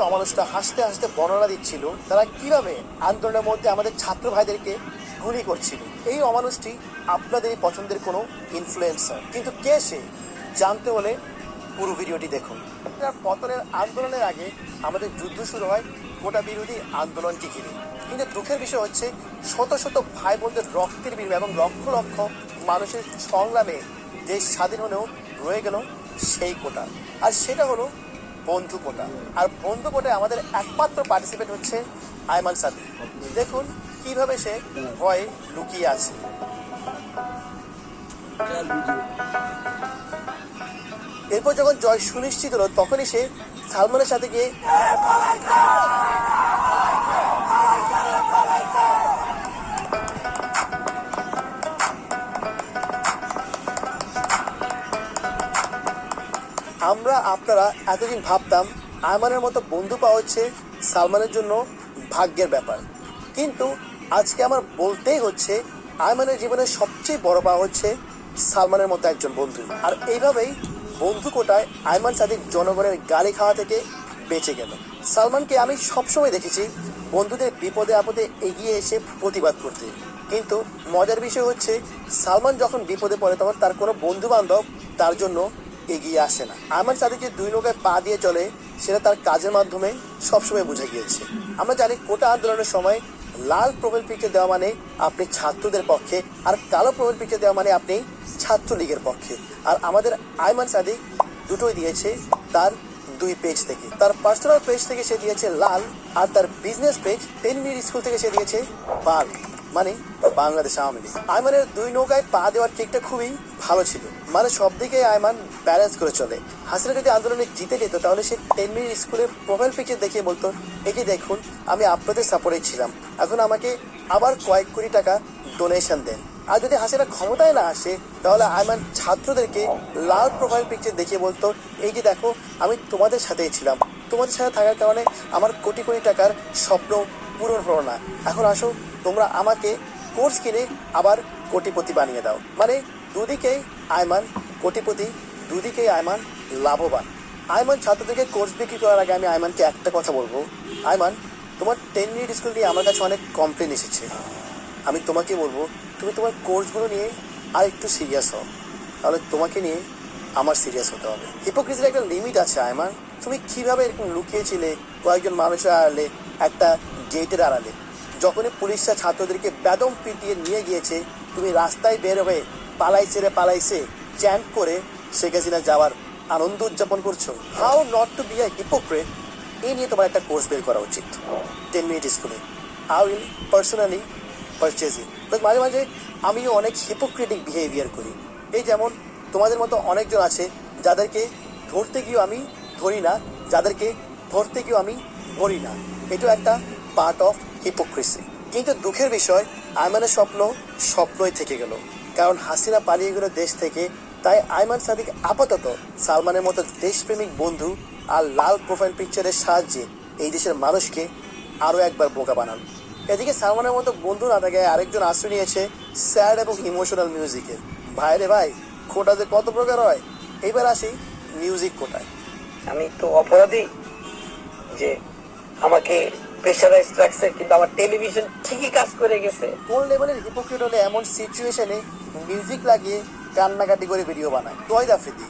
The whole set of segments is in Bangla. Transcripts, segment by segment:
অমানুষটা হাসতে হাসতে বর্ণনা দিচ্ছিল, তারা কীভাবে আন্দোলনের মধ্যে আমাদের ছাত্র ভাইদেরকে গুলি করছিল? এই অমানুষটি আপনাদের পছন্দের কোনো ইনফ্লুয়েন্সার কিন্তু কে সে? জানতে হলে পুরো ভিডিওটি দেখুন। পতনের আন্দোলনের আগে আমাদের যুদ্ধ শুরু হয় কোটা বিরোধী আন্দোলনটি ঘিরে। কিন্তু দুঃখের বিষয় হচ্ছে, শত শত ভাই বোনদের রক্তের বিনিময় এবং লক্ষ লক্ষ মানুষের সংগ্রামে দেশ স্বাধীন হলেও রয়ে গেল সেই কোটা। আর সেটা হলো বন্ধু কোটা। আর বন্ধু কোটায় আমাদের একমাত্র পার্টিসিপেট হচ্ছে আয়মান সাদি দেখুন কীভাবে সে ভয়ে লুকিয়ে আছে। এরপর যখন জয় সুনিশ্চিত হলো, তখনই সে সালমানের সাথে গিয়ে আমরা আপনারা এতদিন ভাবতাম, আয়মানের মতো বন্ধু পাওয়া হচ্ছে সালমানের জন্য ভাগ্যের ব্যাপার। কিন্তু আজকে আমার বলতেই হচ্ছে, আয়মানের জীবনের সবচেয়ে বড় পাওয়া হচ্ছে সালমানের মতো একজন বন্ধু। আর এইভাবেই বন্ধু কোটায় আয়মান সাদিক জনগণের গালি খাওয়া থেকে বেঁচে গেল। সালমানকে আমি সবসময় দেখেছি বন্ধুদের বিপদে আপদে এগিয়ে এসে প্রতিবাদ করতে। কিন্তু মজার বিষয় হচ্ছে, সালমান যখন বিপদে পড়ে তখন তার কোনো বন্ধু বান্ধব তার জন্য এগিয়ে আসে না। আমার যে দুই নৌকায় পা দিয়ে চলে সেটা তার কাজের মাধ্যমে সবসময় বুঝে গিয়েছে। আমরা জানি কোটা আন্দোলনের সময় লাল প্রোফাইল পিকচার দেওয়া মানে আপনি ছাত্রদের পক্ষে আর কালো প্রোফাইল পিকচার দেওয়া মানে আপনি ছাত্রলীগের পক্ষে। আর আমাদের আয়মান সাদিক দুটোই দিয়েছে তার দুই পেজ থেকে। তার পার্সোনাল পেজ থেকে সে দিয়েছে লাল আর তার business page ten minute school থেকে সে দিয়েছে বাল। মানে বাংলাদেশ আওয়ামী লীগ। আয়মানের দুই নৌকায় পা দেওয়ার ট্রিকটা খুবই ভালো ছিল। মানে সব দিকে আয়মান ব্যালেন্স করে চলে। হাসিনা যদি আন্দোলনে জিতে যেত, তাহলে সে টেন মিনিট স্কুলের প্রোফাইল পিকচার দেখিয়ে বলতো একে দেখুন, আমি আপনাদের সাপোর্টে ছিলাম। এখন আমাকে আবার কয়েক কোটি টাকা ডোনেশন দেন। আর যদি হাসিনা ক্ষমতায় না আসে, তাহলে আয়মান ছাত্রদেরকে লাল প্রোফাইল পিকচার দেখিয়ে বলতো এই যে দেখো, আমি তোমাদের সাথেই ছিলাম। তোমাদের সাথে থাকার কারণে আমার কোটি কোটি টাকার স্বপ্ন পূরণ হলো না। এখন আসো তোমরা আমাকে কোর্স কিনে আবার কোটিপতি বানিয়ে দাও। মানে দুদিকেই আয়মান, কোটিপতি, দুদিকেই আয়মান লাভবান। আয়মান ছাত্রদেরকে কোর্স বিক্রি করার আগে আমি আয়মানকে একটা কথা বলব। আয়মান, তোমার টেন মিনিট স্কুল নিয়ে আমার কাছে অনেক কমপ্লেন এসেছে। আমি তোমাকে বলব, তুমি তোমার কোর্সগুলো নিয়ে আর একটু সিরিয়াস হও। তাহলে তোমাকে নিয়ে আমার সিরিয়াস হতে হবে। হিপোক্রিসির একটা লিমিট আছে আয়মান। তুমি কীভাবে এরকম লুকিয়েছিলে কয়েকজন মানুষের আড়ালে, একটা গেটের আড়ালে? যখনই পুলিশরা ছাত্রদেরকে বেদম পিটিয়ে নিয়ে গিয়েছে, তুমি রাস্তায় বের হয়ে পালাইছে রে পালাইছে চ্যান্ট করে শেখ হাসিনা যাওয়ার আনন্দ উদযাপন করছ। How not to be a hypocrite? এই নিয়ে তোমার একটা কোর্স বের করা উচিত। টেন মিনিট স্কুলে। আই উইল পার্সোনালি পারচেজিং মাঝে মাঝে আমিও অনেক হিপোক্রেটিক বিহেভিয়ার করি। এই যেমন তোমাদের মতো অনেকজন আছে যাদেরকে ধরতে গিয়েও আমি ধরি না, যাদেরকে ধরতে গিয়েও আমি ধরি না। এটাও একটা পার্ট অফ হিপোক্রেসি কিন্তু দুঃখের বিষয়, আয়মানের স্বপ্ন স্বপ্নই থেকে গেল। কারণ হাসিনা পালিয়ে গেল দেশ থেকে, তাই আয়মান সাদিক আপাতত সালমানের মতো দেশপ্রেমিক বন্ধু আর লাল প্রোফাইল পিকচারের সাহায্যে এই দেশের মানুষকে আরও একবার বোকা বানান। এদিকে সালমানের মতো বন্ধু না থাকে আরেকজন আশ্রয় নিয়েছে স্যাড এবং ইমোশনাল মিউজিকে ভাই রে ভাই, খোটা যে কত প্রকার হয়? এইবার আসি মিউজিক কোটায়। আমি তো অপরাধী যে আমাকে প্রেশারাইজ রাখছে কিন্তু আমার টেলিভিশন ঠিকই কাজ করে গেছে। কোন লেভেলের হিপোক্রিট হলে এমন সিচুয়েশনে মিউজিক লাগিয়ে কান্নাকাটি করে ভিডিও বানায়? তয় আফ্রিদি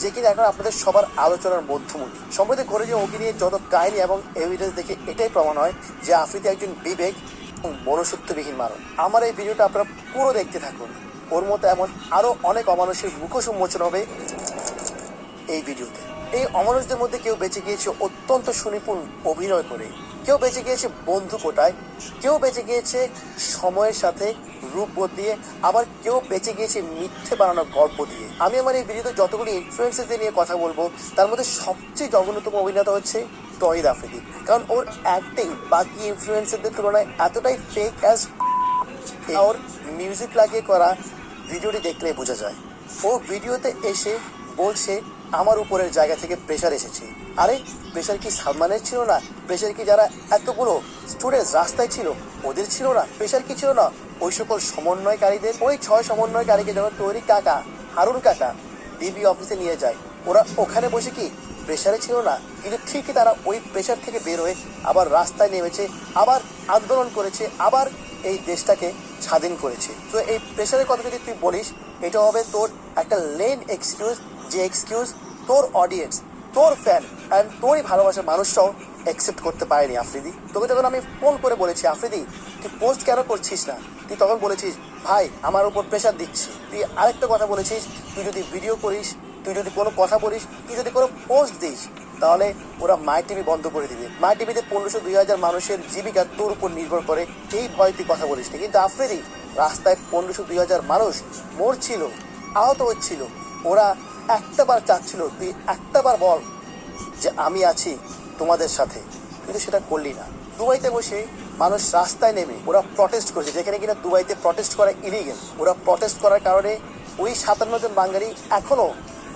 যে কিনা এখন আপনাদের সবার আলোচনার মধ্যমণি। সম্প্রতি করে যে ওকে নিয়ে যত কাহিনী এবং এভিডেন্স দেখে এটাই প্রমাণ হয় যে আফ্রিদি একজন বিবেক এবং মনুষ্যত্ববিহীন মানুষ। আমার এই ভিডিওটা আপনারা পুরো দেখতে থাকুন। ওর মতো এমন আরও অনেক অমানুষের মুখোশ উন্মোচন হবে এই ভিডিওতে এই অমানুষদের মধ্যে কেউ বেঁচে গিয়েছে অত্যন্ত সুনিপুণ অভিনয় করে। কেউ বেঁচে গিয়েছে বন্ধু কোটায়, কেউ বেঁচে গিয়েছে সময়ের সাথে রূপ বদলিয়ে, আবার কেউ বেঁচে গিয়েছে মিথ্যে বানানো গল্প দিয়ে। আমি আমার এই ভিডিওতে যতগুলি ইনফ্লুয়েন্সেসদের নিয়ে কথা বলব, তার মধ্যে সবচেয়ে জঘন্যতম অভিনেতা হচ্ছে তহিদ আফ্রিদি। কারণ ওর অ্যাক্টিং বাকি ইনফ্লুয়েন্সারদের তুলনায় এতটাই ফেক অ্যাজ ওর মিউজিক লাগিয়ে করা ভিডিওটি দেখলে বোঝা যায়। ও ভিডিওতে এসে বলছে, আমার উপরের জায়গা থেকে প্রেশার এসেছে। আরে প্রেশার কি সালমানের ছিল না? প্রেশার কি যারা এতগুলো স্টুডেন্টস রাস্তায় ছিল, ওদের ছিল না? প্রেশার কি ছিল না? ওই সকল সমন্বয়কারীদের, ওই ছয় সমন্বয়কারীকে যখন তৈরি কাকা হারুন কাকা ডিবি অফিসে নিয়ে যায়। ওরা ওখানে বসে কি প্রেশারে ছিল না? কিন্তু ঠিকই তারা ওই প্রেশার থেকে বের হয়ে আবার রাস্তায় নেমেছে, আবার আন্দোলন করেছে, আবার এই দেশটাকে স্বাধীন করেছে। তো এই প্রেশারের কথা যদি তুই বলিস, এটা হবে তোর একটা লেন এক্সকিউজ যে এক্সকিউজ তোর অডিয়েন্স তোর ফ্যান অ্যান্ড তোরই ভালোবাসার মানুষটাও অ্যাকসেপ্ট করতে পারেনি আফ্রিদি। তোকে যখন আমি ফোন করে বলেছি, আফ্রিদি, তুই পোস্ট কেন করছিস না? তুই তখন বলেছিস, ভাই, আমার উপর প্রেশার দিচ্ছি। তুই আরেকটা কথা বলেছিস, তুই যদি ভিডিও করিস, তুই যদি কোনো কথা বলিস, তুই যদি কোনো পোস্ট দিস, তাহলে ওরা মাই টিভি বন্ধ করে দিবে। মাই টিভিতে পনেরোশো, দুই হাজার মানুষের জীবিকা তোর উপর নির্ভর করে। এই ভয় তুই কথা বলিস কিন্তু আফ্রিদি, রাস্তায় পনেরোশো, দুই হাজার মানুষ মরছিল, আহত হচ্ছিল। ওরা একটা বার চাচ্ছিল, তুই একটা বার বল যে আমি আছি তোমাদের সাথে। কিন্তু সেটা করলি না। দুবাইতে বসে মানুষ রাস্তায় নেমে ওরা প্রটেস্ট করেছে, যেখানে কিনা দুবাইতে প্রটেস্ট করা ইলিগেল ওরা প্রটেস্ট করার কারণে ওই সাতান্ন জন বাঙালি এখনও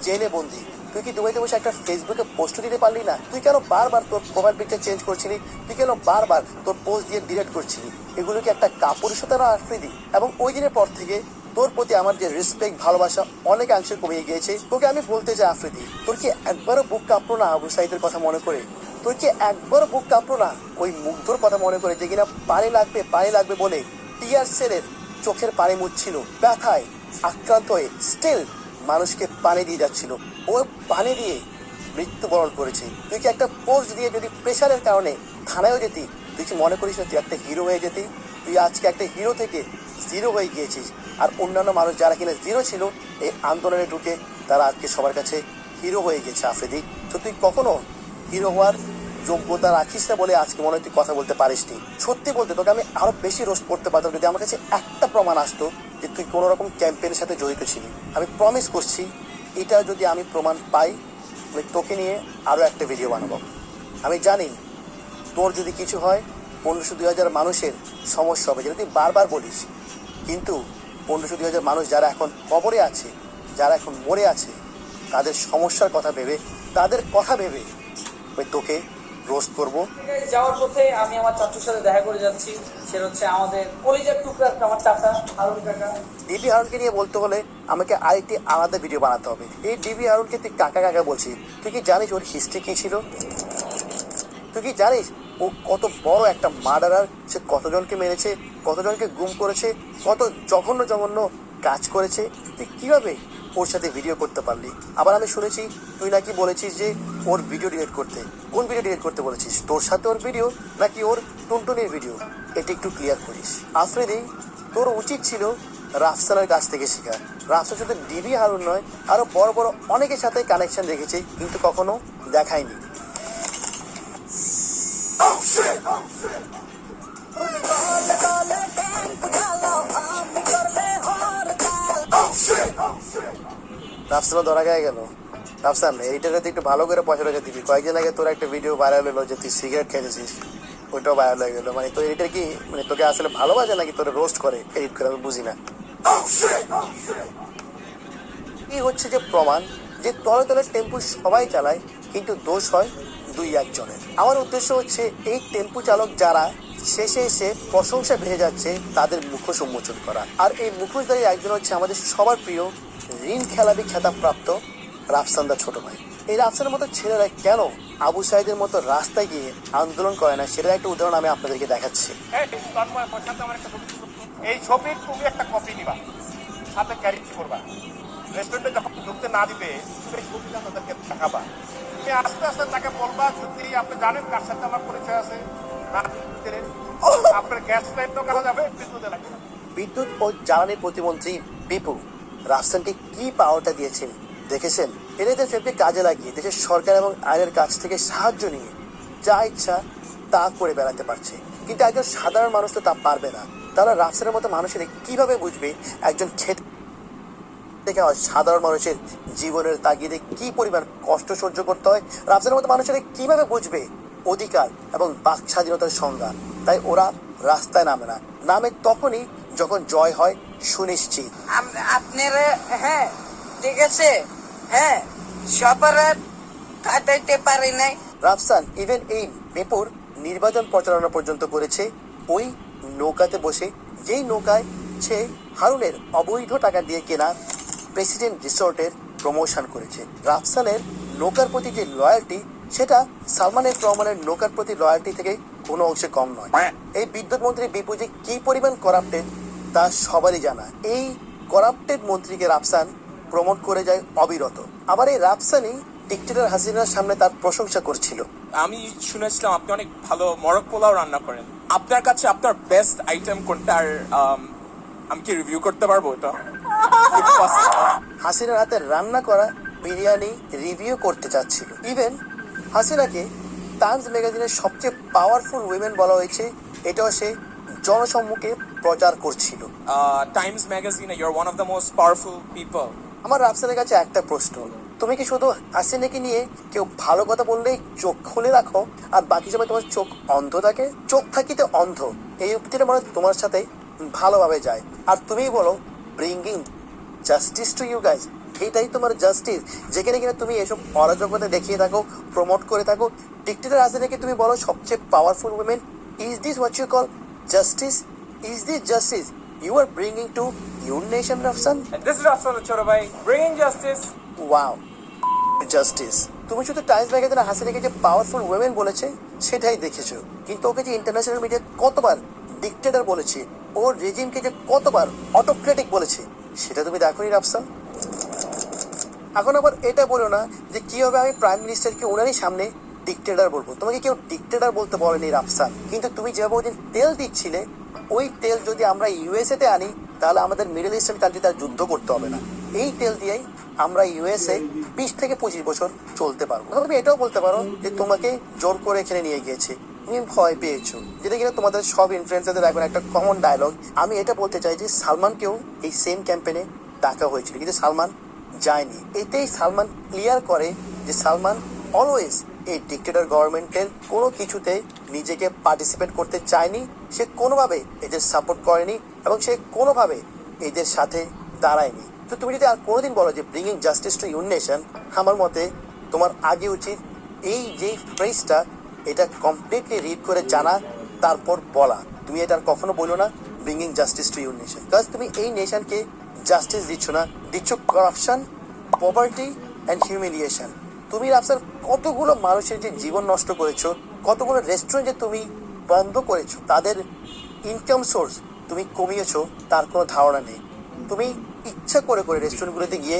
জেলে বন্দি। তুই কি দুবাইতে বসে একটা ফেসবুকে পোস্ট দিতে পারলি না? তুই কেন বারবার তোর প্রোফাইল পিকচার চেঞ্জ করছিলি? তুই কেন বারবার তোর পোস্ট দিয়ে ডিলেট করছিলি? এগুলো কি একটা কাপুরুষতা না আফ্রিদি এবং ওই দিনের পর থেকে তোর প্রতি আমার যে রেসপেক্ট ভালোবাসা অনেকাংশে কমে গিয়েছে, তোকে আমি বলতে চাই আফ্রিদি, তোর কি একবারও বুক কাঁপলো না আবু সাইদের কথা মনে করে? তোর কি একবারও বুক কাঁপলো না ওই মুগ্ধর কথা মনে করে যে কিনা পানি লাগবে পানি লাগবে বলে টিয়ার সেলের চোখের পানি মুচ্ছিল ব্যথায় আক্রান্ত হয়ে স্টিল মানুষকে পানি দিয়ে যাচ্ছিল। ও পানি দিয়ে মৃত্যুবরণ করেছে। তুই কি একটা পোস্ট দিয়ে যদি প্রেশারের কারণে থানায়ও যেতি, তুই কি মনে করিস না তুই একটা হিরো হয়ে যেতি? তুই আজকে একটা হিরো থেকে জিরো হয়ে গিয়েছিস। আর অন্যান্য মানুষ যারা কিনা জিরো ছিল, এই আন্দোলনে ঢুকে তারা আজকে সবার কাছে হিরো হয়ে গেছে, আফ্রিদি। তো তুই কখনো হিরো হওয়ার যোগ্যতা রাখিস না বলে আজকে মনে হয় তুই কথা বলতে পারিস নি সত্যি বলতে তোকে আমি আরও বেশি রোস্ট করতে পারতাম যদি আমার কাছে একটা প্রমাণ আসতো যে তুই কোনো রকম ক্যাম্পেইনের সাথে জড়িত ছিলি। আমি প্রমিস করছি, এটা যদি আমি প্রমাণ পাই, আমি তোকে নিয়ে আরও একটা ভিডিও বানাবো। আমি জানি তোর যদি কিছু হয়, পনেরোশো দুই হাজার মানুষের সমস্যা হবে, যেটা তুই বারবার বলিস। কিন্তু পনেরোশো দুই হাজার মানুষ যারা এখন কবরে আছে যারা এখন মরে আছে তাদের সমস্যার কথা ভেবে তাদের কথা ভেবে আমি তোকে রোস্ট করব। যাওয়ার পথে আমি আমার চাচুর সাথে দেখা করে যাচ্ছি। সে হচ্ছে আমাদের কলিজার টুকরা আমার চাচা হারুন কাকা। ডিবি হারুনকে নিয়ে বলতে হলে আমাকে আরেকটি আলাদা ভিডিও বানাতে হবে। এই ডিবি হারুনকে তুই কাকা কাকা বলছিস। তুই কি জানিস ওর হিস্ট্রি কি ছিল? তুই কি জানিস ও কত বড় একটা মার্ডারার সে কতজনকে মেরেছে, কতজনকে গুম করেছে, কত জঘন্য জঘন্য কাজ করেছে, তুই কীভাবে ওর সাথে ভিডিও করতে পারলি? আবার আমি শুনেছি, তুই নাকি বলেছিস যে ওর ভিডিও ডিলিট করতে। কোন ভিডিও ডিলিট করতে বলেছিস? তোর সাথে ওর ভিডিও নাকি ওর টুনটুনির ভিডিও এটা একটু ক্লিয়ার করিস। আফ্রিদি, তোর উচিত ছিল রাফসানের কাছ থেকে শেখা। রাফসান শুধু ডিবি হারুন নয় আরও বড় বড় অনেকের সাথে কানেকশন রেখেছে, কিন্তু কখনো দেখায়নি। রাফসানও ধরা গায়ে গেল রাফসান এইটাতে তুই একটু ভালো করে পয়সা টাকা দিবি। কয়েকদিন আগে তোর একটা ভিডিও ভাইরাল হলো যে তুই সিগারেট খেয়েছিস। ওইটাও ভাইরাল হয়ে গেলো। মানে তোর এডিটার কি? মানে তোকে আসলে ভালোবাসে নাকি তোর রোস্ট করে এডিট করে? আমি বুঝি না। কি হচ্ছে যে প্রমাণ? যে তলে তলে টেম্পু সবাই চালায়, কিন্তু দোষ হয় দুই একজনের আমার উদ্দেশ্য হচ্ছে এই টেম্পু চালক যারা শেষে এসে প্রশংসা ভেসে যাচ্ছে তাদের মুখোশ উন্মোচন করা আর এই মুখোশধারী একজন হচ্ছে আমাদের সবার প্রিয় ঋণ খেলাবি খেতাবপ্রাপ্ত রাফসান্দা ছোট ভাই এই রাফসানের মতো ছেলেরা কেন আবু সাইদের মতো রাস্তায় গিয়ে আন্দোলন করে না সেটার একটা উদাহরণ আমি আপনাদেরকে দেখাচ্ছি এই ছবির তুমি একটা কপি নিবা সাথে ক্যারি করবা? রেস্টুরেন্টে যখন ঢুকতে না দিবে তাদেরকে দেখাবা তুমি আস্তে আস্তে তাকে বলবা যদি আপনি জানেন কার সাথে আমার পরিচয় আছে? আপনার গ্যাস লাইনও কাটা যাবে লাগবে। বিদ্যুৎ ও জ্বালানি প্রতিমন্ত্রী বিপু রাফসানকে কি পাওয়ারটা দিয়েছেন দেখেছেন? এদের ফেপকে কাজে লাগিয়ে দেশের সরকার এবং আইনের কাছ থেকে সাহায্য নিয়ে যা ইচ্ছা তা করে বেড়াতে পারছে। কিন্তু একজন সাধারণ মানুষ তো তা পারবে না। তারা রাফসানের মতো মানুষের কীভাবে বুঝবে একজন খেতে থেকে সাধারণ মানুষের জীবনের তাগিদে কি পরিমাণ কষ্ট সহ্য করতে হয়? রাফসানের মতো মানুষের কীভাবে বুঝবে অধিকার এবং বাক স্বাধীনতার সংজ্ঞা? তাই ওরা রাস্তায় নামে না। নামে তখনই যখন জয় হয় সুনিশ্চিত। আপনারা হ্যাঁ ঠিক আছে হ্যাঁ সবার কাটাইতে পারি নাই। রাফসান ইভেন এই বেপুর নির্বাচন প্রচারণা পর্যন্ত করেছে ওই নৌকাতে বসে যেই নৌকায় সে হারুনের অবৈধ টাকা দিয়ে কেনা প্রেসিডেন্ট রিসোর্টের প্রমোশন করেছে। রাফসানের নৌকার প্রতি যে লয়্যালটি সেটা সালমানের রহমানের নৌকার প্রতি লয়্যালটি থেকে কোনো অংশে কম নয়। এই বিদ্যুৎ মন্ত্রী বিপু যে কি পরিমাণ করাপ্টেড তা সবারই জানা। এই করাপ্টেড মন্ত্রীকে রাফসান প্রমোট করে যায় অবিরত। আবার এই রাফসানই ডিক্টেটর হাসিনার সামনে তার প্রশংসা করছিল। আমি শুনেছিলাম আপনি অনেক ভালো মরক পোলাও রান্না করেন। আপনার কাছে আপনার বেস্ট আইটেম কোনটা? আর um, আমি কি রিভিউ করতে পারব এটা? হাসিনার হাতে রান্না করা বিরিয়ানি রিভিউ করতে চাচ্ছিল। ইভেন হাসিনাকে টাইমস ম্যাগাজিনের সবচেয়ে পাওয়ারফুল উইমেন বলা হয়েছে এটাও সে জনসম্মুখে প্রচার করছিল। Times Times Magazine, you're one of the most powerful people আমার রাফসানের কাছে একটা প্রশ্ন। তুমি কি শুধু হাসিনাকে নিয়ে কেউ ভালো কথা বললেই চোখ খুলে রাখো আর বাকি সময় তোমার চোখ অন্ধ থাকে? চোখ থাকিতে অন্ধ। এই উক্তিটা মানে তোমার সাথে ভালোভাবে যায়। আর তুমিই বলো bringing justice to you guys এইটাই তোমার জাস্টিস যেখানে কিনা তুমি এসব অরাজকতা দেখিয়ে থাকো প্রমোট করে থাকো ডিক্টেটার হাসিনাকে তুমি বলো সবচেয়ে powerful women is this what you call justice is this justice you are bringing to your nation Rafsan this is Rafsan Chorabai, bringing justice. Wow justice তুমি শুধু টাইমস ম্যাগাজিনে হাসিনাকে যে পাওয়ারফুল ওয়েমেন বলেছে, সেটাই দেখেছ। কিন্তু ওকে যে ইন্টারন্যাশনাল মিডিয়া কতবার ডিক্টেটর বলেছে, ওর রেজিমকে যে কতবার অটোক্রেটিক বলেছে, সেটা তুমি দেখোনি রাফসান? এখন আবার এটা বলো না যে কীভাবে আমি প্রাইম মিনিস্টারকে ওনারই সামনে ডিক্টেটর বলব। তোমাকে কেউ ডিক্টেটর বলতে বলেনি রাফসান। কিন্তু তুমি যেভাবে ওদিন তেল দিচ্ছিলে, ওই তেল যদি আমরা ইউএসএ তে আনি, তাহলে আমাদের মিডল ইস্টার্ন কান্ট্রিতে তার যুদ্ধ করতে হবে না। এই তেল দিয়েই আমরা ইউএসএ বিশ থেকে পঁচিশ বছর চলতে পারব। তুমি এটাও বলতে পারো যে তোমাকে জোর করে এখানে নিয়ে গিয়েছে। তুমি ভয় পেয়েছ। যেটা কিনা তোমাদের সব ইনফ্লুয়েন্সারদের এখন একটা কমন ডায়লগ আমি এটা বলতে চাই যে সালমানকেও এই সেম ক্যাম্পেনে ডাকা হয়েছিল, কিন্তু সালমান যায়নি। এতেই সালমান ক্লিয়ার করে যে সালমান অলওয়েজ এই ডিক্টেটর গভর্নমেন্টের কোনো কিছুতে নিজেকে পার্টিসিপেট করতে চায়নি। সে কোনোভাবে এদের সাপোর্ট করেনি এবং সে কোনোভাবে এদের সাথে দাঁড়ায়নি। তো তুমি যদি আর কোনোদিন বলো যে bringing justice to your nation আমার মতে তোমার আগে উচিত এই যে ফ্রেজটা এটা কমপ্লিটলি রিড করে জানা, তারপর বলা। তুমি এটা আর কখনো বলো না bringing justice to your nation কাজ তুমি এই নেশনকে জাস্টিস দিচ্ছ না, দিচ্ছ করাপশন পভার্টি অ্যান্ড হিউমিলিয়েশন তুমি রাফসার কতগুলো মানুষের যে জীবন নষ্ট করেছ, কতগুলো রেস্টুরেন্ট যে তুমি বন্ধ করেছ, তাদের ইনকাম সোর্স তুমি কমিয়েছো, তার কোনো ধারণা নেই। তুমি ইচ্ছা করে করে রেস্টুরেন্টগুলোতে গিয়ে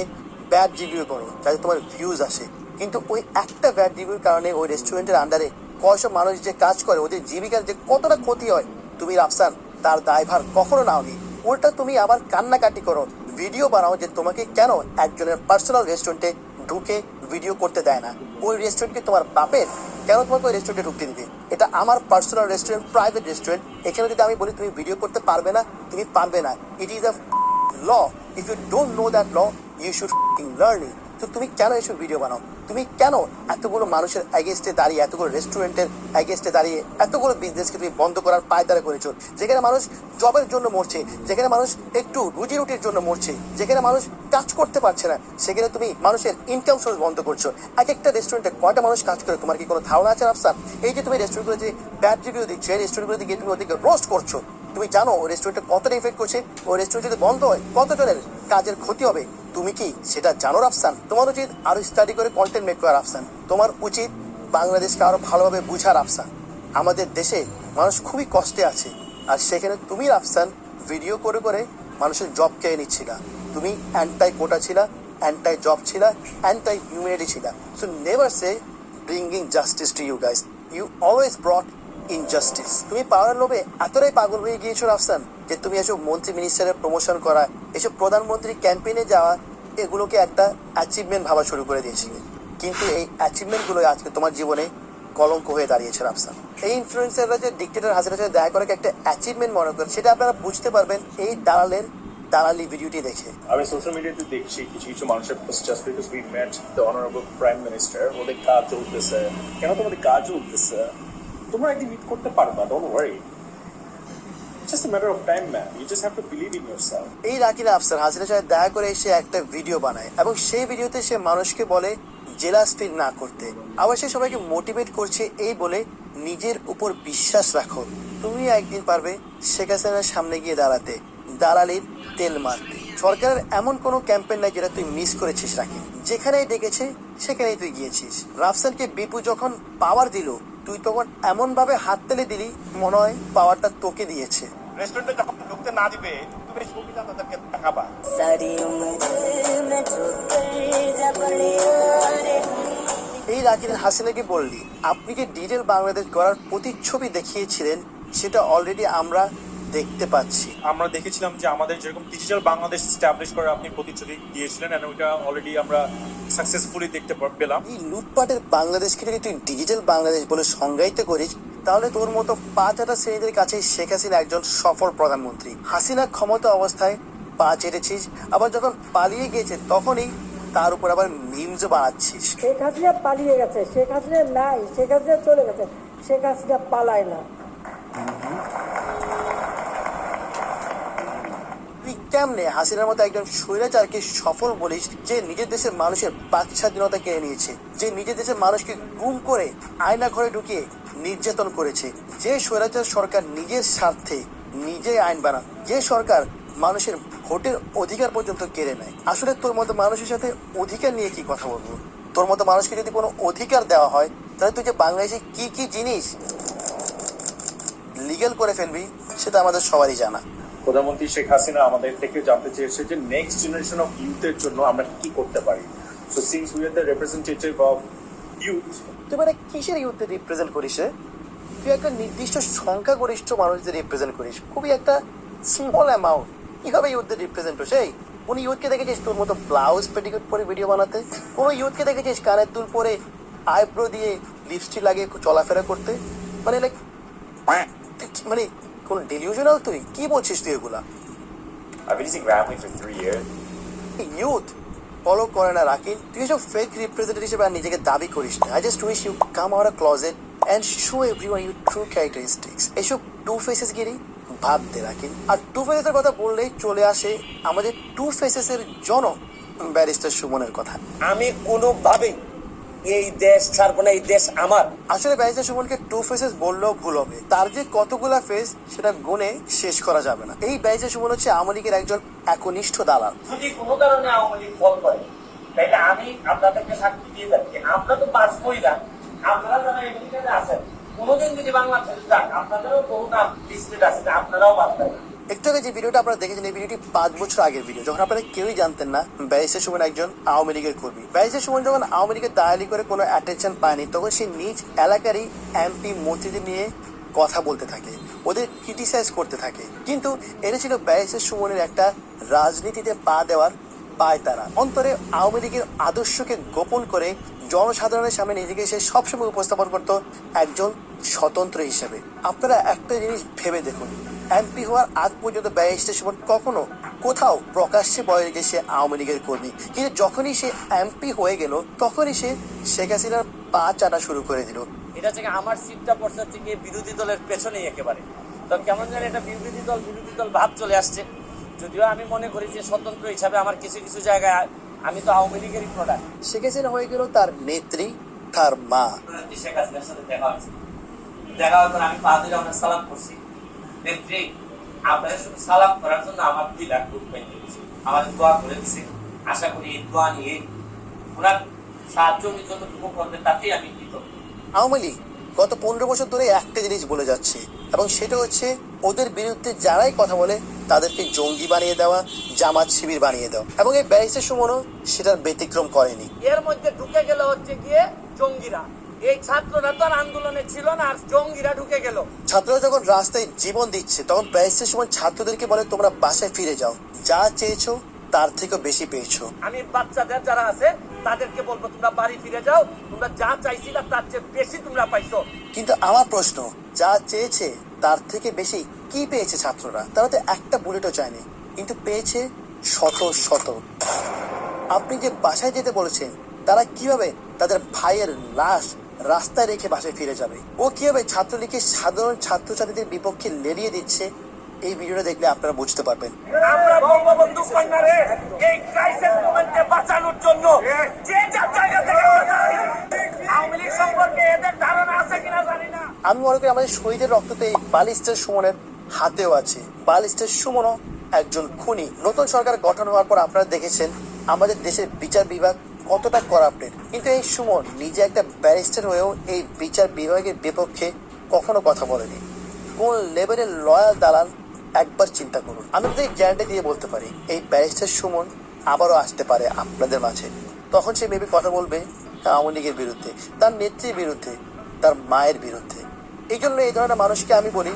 ব্যাড রিভিউ করো, যাতে তোমার ভিউজ আসে। কিন্তু ওই একটা ব্যাড রিভিউর কারণে ওই রেস্টুরেন্টের আন্ডারে কয়শো মানুষ যে কাজ করে, ওদের জীবিকার যে কতটা ক্ষতি হয়, তুমি রাফসান, তার দায়ভার কখনো নাওনি। উল্টা তুমি আবার কান্নাকাটি করো ভিডিও বানাও যে তোমাকে কেন একজনের পার্সোনাল রেস্টুরেন্টে ঢুকে ভিডিও করতে দেয় না। ওই রেস্টুরেন্টকে তোমার বাপের? কেন তোমাকে ওই রেস্টুরেন্টে ঢুকতে দিবে? এটা আমার পার্সোনাল রেস্টুরেন্ট প্রাইভেট রেস্টুরেন্ট এখানে যদি আমি বলি তুমি ভিডিও করতে পারবে না, তুমি পারবে না। It is a law if you don't know that law you should learn it তো তুমি কেন এসব ভিডিও বানাও? তুমি কেন এতগুলো মানুষের অ্যাগেস্টে দাঁড়িয়ে, এতগুলো রেস্টুরেন্টের অ্যাগেস্টে দাঁড়িয়ে, এতগুলো বিজনেসকে তুমি বন্ধ করার পায়তারা করেছ? যেখানে মানুষ জবের জন্য মরছে, যেখানে মানুষ একটু রুজি রুটির জন্য মরছে, যেখানে মানুষ কাজ করতে পারছে না, সেখানে তুমি মানুষের ইনকাম সোর্স বন্ধ করছ। এক একটা রেস্টুরেন্টে কয়টা মানুষ কাজ করে? তোমার কি কোনো ধারণা আছে আফসার এই যে তুমি রেস্টুরেন্টগুলো যে ব্যাড রিভিউ দিচ্ছ, এই রেস্টুরেন্টগুলোতে গিয়ে তুমি ওদেরকে রোস্ট করছ। তুমি জানো ওই রেস্টুরেন্টে কতটা ইফেক্ট করছে? ওই রেস্টুরেন্ট যদি বন্ধ হয়, কতজনের কাজের ক্ষতি হবে? তুমি কি সেটা জানো রাফসান? তোমার উচিত আরও স্টাডি করে কন্টেন্ট মেক করা রাফসান। তোমার উচিত বাংলাদেশকে আরও ভালোভাবে বুঝা রাফসান। আমাদের দেশে মানুষ খুবই কষ্টে আছে। আর সেখানে তুমি রাফসান ভিডিও করে করে মানুষের জব কেড়ে নিচ্ছিলা। তুমি অ্যান্টাই কোটা ছিলা অ্যান্টাই জব ছিলা অ্যান্টাই হিউম্যানিটি ছিলা। So never say bringing justice to you guys you always brought injustice তুমি পাওয়ার লোভে এতটাই পাগল হয়ে গিয়েছো, রাফসান, যে তুমি এসব মন্ত্রী মিনিস্টারের প্রমোশন করা, এসব প্রধানমন্ত্রী ক্যাম্পেইনে যাওয়া, এগুলোকে একটা অ্যাচিভমেন্ট ভাবা শুরু করে দিয়েছিলে। কিন্তু এই অ্যাচিভমেন্টগুলো আজকে তোমার জীবনে কলঙ্ক হয়ে দাঁড়িয়েছে, রাফসান। এই ইনফ্লুয়েন্সাররা যে ডিক্টেটর হাসিনার সাথে দেখা করাকে একটা অ্যাচিভমেন্ট মনে করেন, সেটা আপনারা বুঝতে পারবেন এই দালালের দালালি ভিডিওটি দেখে। আমি সোশ্যাল মিডিয়াতে দেখছি কিছু কিছু মানুষের post just because we met the honourable prime minister ওদের কাজ চলতেছে। কেন তোমাদের কাজ চলতেছে তোমরা একদিন মিট করতে পারবা ডোন্ট ওয়ারি এই রাকিনা আফসার হাসিনার সাথে দেখা করে সে একটা ভিডিও বানায় এবং সেই ভিডিওতে সে মানুষকে বলে জেলাস ফিল না করতে। আবার সে সবাইকে মোটিভেট করছে এই বলে, নিজের উপর বিশ্বাস রাখো। তুমি একদিন পারবে শেখ হাসিনার সামনে গিয়ে দাঁড়াতে, দালালির তেল মারতে। সরকারের এমন কোনো ক্যাম্পেইন নাই যেটা তুই মিস করেছিস রাখি যেখানেই ডেকেছে, সেখানেই তুই গিয়েছিস। রাফসানকে বিপু যখন পাওয়ার দিল তুই তখন এমনভাবে হাত তেলে দিলি মনে হয় পাওয়ারটা তোকে দিয়েছে। রেস্টুরেন্টে না এই রাকিব হাসিনাকে বললি আপনি যে ডিজেল বাংলাদেশ গড়ার প্রতিচ্ছবি দেখিয়েছিলেন? সেটা অলরেডি আমরা দেখতে পাচ্ছি। আমরা দেখেছিলাম যে আমাদের যেরকম ডিজিটাল বাংলাদেশ স্ট্যাবলিশ করার আপনি প্রতিশ্রুতি দিয়েছিলেন and ওইটা অলরেডি আমরা সাকসেসফুলি দেখতে পেলাম। এই লুটপাটের বাংলাদেশকে যদি তুই ডিজিটাল বাংলাদেশ বলে সংজ্ঞায়িত করিস তাহলে তোর মতো পাঁচ হাজার শ্রেণীদের কাছে শেখ হাসিনা একজন সফল প্রধানমন্ত্রী। হাসিনা ক্ষমতা অবস্থায় পা চেটেছিস আবার যখন পালিয়ে গিয়েছে তখনই তার উপর আবার মিমস বানাচ্ছিস। শেখ হাসিনা পালিয়ে গেছে শেখ হাসিনা নাই শেখ হাসিনা চলে গেছে শেখ হাসিনা পালায় না তুই কেমনে হাসিনার মতো একজন স্বৈরাচারকে সফল বলিস যে নিজের দেশের মানুষের বাক স্বাধীনতা কেড়ে নিয়েছে? যে নিজের দেশের মানুষকে গুম করে আয়না ঘরে ঢুকিয়ে নির্যাতন করেছে? যে স্বৈরাচার সরকার নিজের স্বার্থে নিজে আইন বানান, যে সরকার মানুষের ভোটের অধিকার পর্যন্ত কেড়ে নেয়। আসলে তোর মতো মানুষের সাথে অধিকার নিয়ে কি কথা বলব? তোর মতো মানুষকে যদি কোনো অধিকার দেওয়া হয়, তাহলে তুই যে বাংলাদেশে কি কি জিনিস লিগেল করে ফেলবি, সেটা আমাদের সবারই জানা। প্রধানমন্ত্রী শেখ হাসিনা আমাদের থেকে জানতে চেয়েছে যে নেক্সট জেনারেশন অফ ইউথের জন্য আমরা কি করতে পারি। So since we are the representative of youth তুই মানে কিসের ইউথে রিপ্রেজেন্ট করিস? তুই একটা নির্দিষ্ট সংখ্যাগরিষ্ঠ মানুষদের রিপ্রেজেন্ট করিস। খুবই একটা স্মল অ্যামাউন্ট কীভাবে ইউথদের রিপ্রেজেন্ট হচ্ছে এই? কোন ইউথকে দেখেছিস তোর মতো ব্লাউজ পেটিকোট পরে ভিডিও বানাতে? কোন ইউথকে দেখেছিস কানের দুল পরে আইব্রো দিয়ে লিপস্টিক লাগিয়ে চলাফেরা করতে? মানে লাইক মানে কোন ডেলিউশনাল তুই? কি বলছিস তুই এগুলা? I've been using Grammarly for three years. Youth follow করে না রাকিন তুই এসব ফেক রিপ্রেজেন্টেটিভ হিসেবে আর নিজেকে দাবি করিস না। I just wish you come our closet and show everyone you true characteristics এসব টু ফেসেস গিরি ভাব দে রাকিন আর টু ফেসেসের কথা বললেই চলে আসে আমাদের টু ফেসেসের জনক ব্যারিস্টার সুমনের কথা। আমি কোনোভাবেই এই দেশ ছাড়বো না এই দেশ আমার। আসলে ব্যারিস্টার সুমনকে টু ফেসেস বললেও ভুল হবে। তার যে কতগুলা ফেস সেটা গুণে শেষ করা যাবে না। এই ব্যারিস্টার সুমন হচ্ছে আওয়ামী লীগের একজন একনিষ্ঠ দালাল। যদি কোনো কারণে আওয়ামী লীগ ফল করে তাহলে আমি আপনাদেরকে সাক্ষী দিয়ে যাচ্ছি। আমরা তো পাসবই না আপনারা যারা আমেরিকাতে আছেন কোনোদিন যদি বাংলাদেশে যান আপনাদেরও বহু নাম লিস্টেড আছে আপনারাও বাদ দেবেন একটু আগে যে ভিডিওটা আপনারা দেখেছেন, এই ভিডিওটি পাঁচ বছর আগের ভিডিও, যখন আপনারা কেউই জানতেন না ব্যারিস্টার সুমন একজন আওয়ামী লীগের কর্মী। ব্যারিস্টার সুমন যখন আওয়ামী লীগের দায়ালি করে কোনো অ্যাটেনশন পায়নি, তখন সে নিজ এলাকারই এমপি মন্ত্রীদের নিয়ে কথা বলতে থাকে, ওদের ক্রিটিসাইজ করতে থাকে। কিন্তু এটা ছিল ব্যারিস্টার সুমনের একটা রাজনীতিতে পা দেওয়ার পায় তারা অন্তরে আওয়ামী লীগের আদর্শকে গোপন করে জনসাধারণের সামনে নিজেকে সে সবসময় উপস্থাপন করত একজন স্বতন্ত্র হিসেবে। আপনারা একটা জিনিস ভেবে দেখুন এমপি হওয়ার আগ পর্যন্ত ব্যারিস্টার সুমন কখনো? কোথাও প্রকাশ্যে বলে যে সে আওয়ামী লীগের কর্মী। কিন্তু যখনই সে এমপি হয়ে গেল তখনই সে শেখ হাসিনার পা চাটা শুরু করে দিল। এটা থেকে আমার সিটটা পড়ছে থেকে বিরোধী দলের পেছনেই একেবারে। তবে কেমন জানি এটা বিরোধী দল বিরোধী দল ভাব চলে আসছে। যদিও আমি মনে করি যে স্বতন্ত্র হিসাবে আমার কিছু কিছু জায়গায় আমি তো আওয়ামী লীগেরই প্রোডাক্ট শেখ হাসিনা হয়ে গেল তার নেত্রী তার মা। শেখ হাসিনার সাথে দেখা হয়েছে দেখা হওয়ার আমি পা দিলে আমরা সালাম করছি। নেত্রী আপনারা শুধু সালাম করার জন্য আমার দুই লাখ পেয়ে দিয়েছে আমার দোয়া করে দিছে। আশা করি এই দোয়া নিয়ে ওনার সাহায্য উনি যতটুকু করবে তাতেই আমি কৃতজ্ঞ। আওয়ামী লীগ গত পনেরো বছর ধরে একটা জিনিস বলে যাচ্ছে এবং সেটা হচ্ছে ওদের বিরুদ্ধে যারাই কথা বলে তাদেরকে জঙ্গি বানিয়ে দেওয়া জামাত শিবির বানিয়ে দেওয়া এবং এই ব্যারিসের সুমনও সেটার ব্যতিক্রম করেনি। এর মধ্যে ঢুকে গেলে হচ্ছে গিয়ে জঙ্গিরা। এই ছাত্ররা তো আর আন্দোলনে ছিল না আর জঙ্গিরা ঢুকে গেল। ছাত্ররা যখন রাস্তায় জীবন দিচ্ছে তখন ব্যারিস্টার সুমন ছাত্রদেরকে বলে তোমরা বাসায় ফিরে যাও। যা চেয়েছো তার থেকেও বেশি পেয়েছ। আমি বাচ্চাদের যারা আছে তাদেরকে বলব তোমরা বাড়ি ফিরে যাও। তোমরা যা চাইছিলা তার চেয়ে বেশি তোমরা পাইছো। কিন্তু আমার প্রশ্ন যা চেয়েছে তার থেকে বেশি কি পেয়েছে ছাত্ররা? তারা তো একটা বুলেটও চায়নি কিন্তু পেয়েছে শত শত। আপনি যে বাসায় যেতে বলেছেন তারা কীভাবে তাদের ভাইয়ের লাশ রাস্তায় রেখে বাসায় ফিরে যাবে। ও কীভাবে ছাত্রলীগের সাধারণ ছাত্রছাত্রীদের বিপক্ষে লেরিয়ে দিচ্ছে এই ভিডিওটা দেখলে আপনারা বুঝতে পারবেন। আমরা বঙ্গবন্ধু কন্যারে এই ক্রাইসিস মোমেন্টে বাঁচানোর জন্য যে যার জায়গা থেকে আওয়ামী লীগ সম্পর্কে এদের ধারণা আছে কিনা জানি না। আমি মনে করি আমাদের শহীদের রক্ত তো এই বালিস্টার সুমনের হাতেও আছে। বালিস্টার সুমনও একজন খুনি। নতুন সরকার গঠন হওয়ার পর আপনারা দেখেছেন আমাদের দেশের বিচার বিভাগ কতটা করাপ্টেড কিন্তু এই সুমন নিজে একটা ব্যারিস্টার হয়েও এই বিচার বিভাগের বিপক্ষে কখনো কথা বলেনি। কোন লেভেলের লয়াল দালাল একবার চিন্তা করুন। আমি আপনাদের গ্যারান্টি দিয়ে বলতে পারি, এই ব্যারিস্টার সুমন আবারও আসতে পারে আপনাদের মাঝে। তখন সে মেবি কথা বলবে আওয়ামী লীগের বিরুদ্ধে, তার নেত্রীর বিরুদ্ধে, তার মায়ের বিরুদ্ধে। এই জন্য এই ধরনের মানুষকে আমি বলি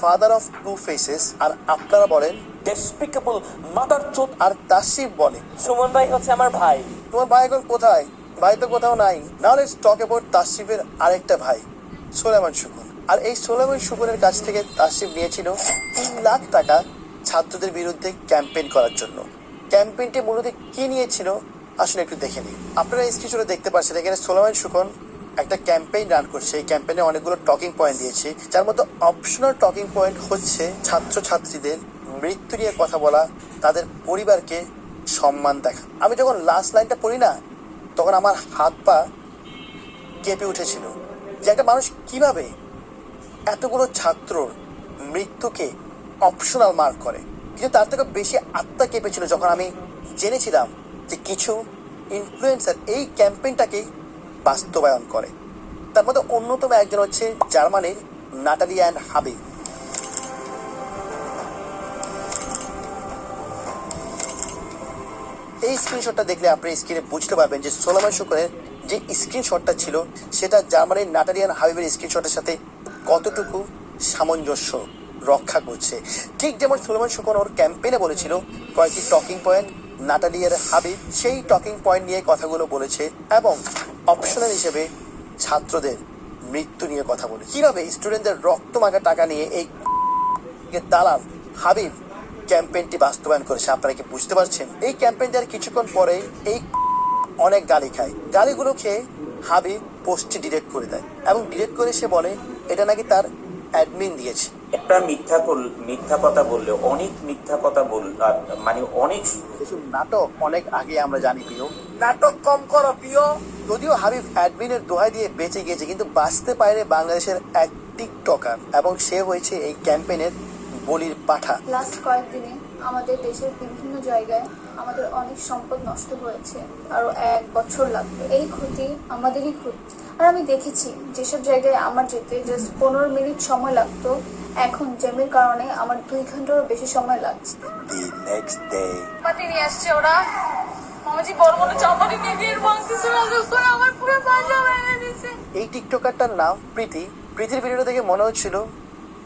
ফাদার অফ টু ফেসেস আর আপনারা বলেন ডেসপিকেবল মাদার চোদ আর তাসিফ বলে। সুমন ভাই হচ্ছে আমার ভাই। তোমার ভাই এখন কোথায়? ভাই তো কোথাও নাই। নাহলে স্টক অ্যাবাউট তাসিফের আরেকটা ভাই সোলেমান শুকুন আর এই সোলেমান শুকুনের কাছ থেকে তাসিফ নিয়েছিল তিন লাখ টাকা ছাত্রদের বিরুদ্ধে ক্যাম্পেইন করার জন্য। ক্যাম্পেইনটি মূলত কি নিয়েছিল? আসলে একটু দেখে নিন আপনারা স্ক্রিনশটে দেখতে পাচ্ছেন এখানে সোলেমান শুকন একটা ক্যাম্পেইন রান করছে। এই ক্যাম্পেইনে অনেকগুলো টকিং পয়েন্ট দিয়েছে। যার মধ্যে অপশনাল টকিং পয়েন্ট হচ্ছে ছাত্রছাত্রীদের মৃত্যু নিয়ে কথা বলা, তাদের পরিবারকে সম্মান দেখা। আমি যখন লাস্ট লাইনটা পড়ি না, তখন আমার হাত পা কেঁপে উঠেছিল যে একটা মানুষ কীভাবে এতগুলো ছাত্রর মৃত্যুকে অপশনাল মার্ক করে। কিন্তু তার থেকে বেশি আত্মা কেঁপেছিল যখন আমি জেনেছিলাম যে কিছু ইনফ্লুয়েন্সার এই ক্যাম্পেইনটাকে বাস্তবায়ন করে। তার মধ্যে অন্যতম একজন হচ্ছে জার্মানির নাটালি অ্যান্ড হাবিব। স্ক্রিনশটটা দেখলে আপনি স্ক্রিনে বুঝতে পারবেন যে সোলামান শুকরের যে স্ক্রিনশটটা ছিল, সেটা জার্মানির নাটারিয়ান হাবিবের স্ক্রিনশটের সাথে কতটুকু সামঞ্জস্য রক্ষা করছে। ঠিক যেমন সুলেমান শুকন ওর ক্যাম্পেইনে বলেছিল, কয়েকটি টকিং পয়েন্ট নাটালিয়ার হাবিব সেই টকিং পয়েন্ট নিয়ে কথাগুলো বলেছে এবং অপশনাল হিসেবে ছাত্রদের মৃত্যু নিয়ে কথা বলে। কীভাবে স্টুডেন্টদের রক্ত মাখা টাকা নিয়ে এই দালাল হাবিব ক্যাম্পেইনটি বাস্তবায়ন করেছে। আপনারা কি বুঝতে পারছেন? এই ক্যাম্পেইন দেওয়ার কিছুক্ষণ পরে এই অনেক গালি খায়। গালিগুলো খেয়ে হাবিব পোস্টটি ডিলিট করে দেয় এবং ডিলিট করে সে বলে এটা নাকি তার অ্যাডমিন দিয়েছে। একটা মিথ্যা মিথ্যা কথা বললে অনেক মিথ্যা কথা বল মানে অনেক নাটক অনেক আগে আমরা জানি প্রিয়। নাটক কম করো প্রিয়। যদিও হাবিব অ্যাডমিনের দোহাই দিয়ে বেঁচে গিয়েছে কিন্তু বাঁচতে পারে বাংলাদেশের এক টিকটকার এবং সে হয়েছে এই ক্যাম্পেইনের বলির পাঠা। লাস্ট কয়েকদিনে আমাদের দেশের বিভিন্ন জায়গায় আমাদের অনেক সম্পদ নষ্ট হয়েছে আরও এক বছর লাগবে। এই ক্ষতি আমাদেরই ক্ষতি। আর আমি দেখেছি যেসব জায়গায় আমার যেতে জাস্ট পনেরো মিনিট সময় লাগতো এখন জ্যামের কারণে আমার দুই ঘন্টারও বেশি সময় লাগছে। দি নেক্সট ডে নিয়ে আসছে ওরা। মামাজি বড় বড় চাপাতি নিয়ে গিয়ে ভাঙতেছে আমার পুরো বাসা ভেঙে দিচ্ছে এই টিকটকারটার নাম প্রীতি। প্রীতির ভিডিওটা দেখে মনে হচ্ছিল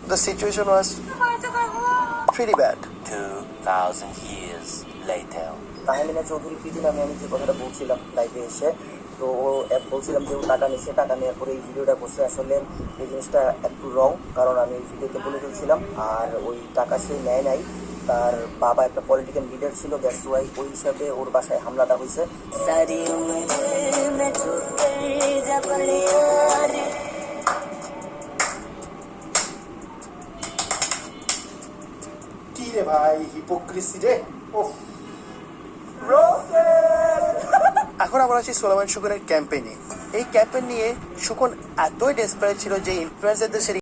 দ্য সিচুয়েশন ওয়াজ বাড়িতে থাকব very bad 2000 years later. Tahmina Chowdhury Priti নামে আমি যে কথাটা বলছিলাম লাইভে এসে তো ও বলছিলাম যে ও টাকা নিচ্ছে টাকা নেওয়ার পরে এই ভিডিওটা করছে। আসলে এই জিনিসটা একটু রং কারণ আমি এই ভিডিওতে বলে ফেলছিলাম আর ওই টাকা সে নেয় নাই। তার বাবা একটা পলিটিক্যাল লিডার ছিল দ্যাটস ওয়াই ওই হিসাবে ওর বাসায় হামলাটা হয়েছে। রে ভাই হিপোক্রিসি রে। এখন আমরা আছি সোলামান শুকনের ক্যাম্পেইনে এই ক্যাম্পেইন নিয়ে শুকন এতই ডেসপারেট ছিল যে ইনফ্লুয়েন্সারদের সে